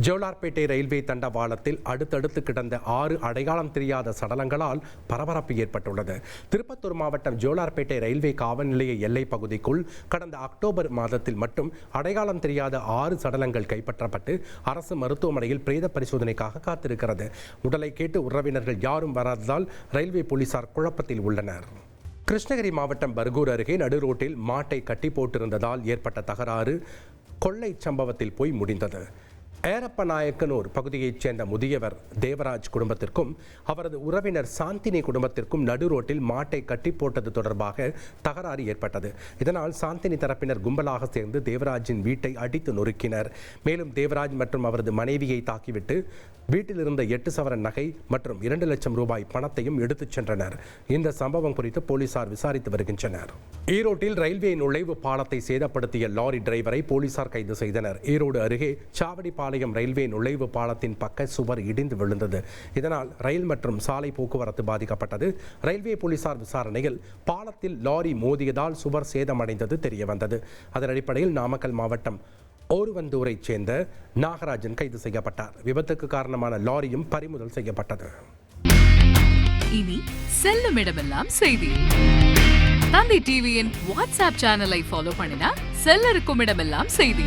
Jolarpettai railway தண்டவாளத்தில் அடுத்தடுத்து கிடந்த ஆறு அடையாளம் தெரியாத சடலங்களால் பரபரப்பு ஏற்பட்டுள்ளது. திருப்பத்தூர் மாவட்டம் ஜோலார்பேட்டை ரயில்வே காவல் நிலைய எல்லைப் பகுதிக்குள் கடந்த அக்டோபர் மாதத்தில் மட்டும் அடையாளம் தெரியாத ஆறு சடலங்கள் கைப்பற்றப்பட்டு அரசு மருத்துவமனையில் பிரேத பரிசோதனைக்காக காத்திருக்கிறது. உடலை கேட்டு உறவினர்கள் யாரும் வராததால் ரயில்வே போலீசார் குழப்பத்தில் உள்ளனர். கிருஷ்ணகிரி மாவட்டம் பர்கூர் அருகே நடு ரோட்டில் மாட்டை கட்டி போட்டிருந்ததால் ஏற்பட்ட தகராறு கொள்ளை சம்பவத்தில் போய் முடிந்தது. ஏரப்பநாயக்கனூர் பகுதியைச் சேர்ந்த முதியவர் தேவராஜ் குடும்பத்திற்கும் அவரது உறவினர் சாந்தினி குடும்பத்திற்கும் நடு ரோட்டில் மாட்டை கட்டி போட்டது தொடர்பாக தகராறு ஏற்பட்டது. இதனால் சாந்தினி தரப்பினர் கும்பலாக சேர்ந்து தேவராஜின் வீட்டை அடித்து நொறுக்கினர். மேலும் தேவராஜ் மற்றும் அவரது மனைவியை தாக்கிவிட்டு வீட்டில் இருந்த எட்டு சவரன் நகை மற்றும் இரண்டு லட்சம் ரூபாய் பணத்தையும் எடுத்துச் சென்றனர். இந்த சம்பவம் குறித்து போலீசார் விசாரித்து வருகின்றனர். ஈரோட்டில் ரயில்வே நுழைவு பாலத்தை சேதப்படுத்திய லாரி டிரைவரை போலீசார் கைது செய்தனர். ஈரோடு அருகே சாவடிப்பாளையம் ரயில்வே நுழைவு பாலத்தின் பக்க சுவர் இடிந்து விழுந்தது. இதனால் ரயில் மற்றும் சாலை போக்குவரத்து பாதிக்கப்பட்டது. ரயில்வே போலீசார் விசாரணையில் பாலத்தில் லாரி மோதியதால் சுவர் சேதமடைந்தது தெரியவந்தது. அதன் அடிப்படையில் நாமக்கல் மாவட்டம் ஓருவந்தூரைச் சேர்ந்த நாகராஜன் கைது செய்யப்பட்டார். விபத்துக்கு காரணமான லாரியும் பறிமுதல் செய்யப்பட்டது. இனி செல்லும் இடமெல்லாம் செய்தி. தந்தி டிவியின் வாட்ஸ்அப் சேனலை ஃபாலோ பண்ணினா செல்ல இருக்கும் இடமெல்லாம் செய்தி.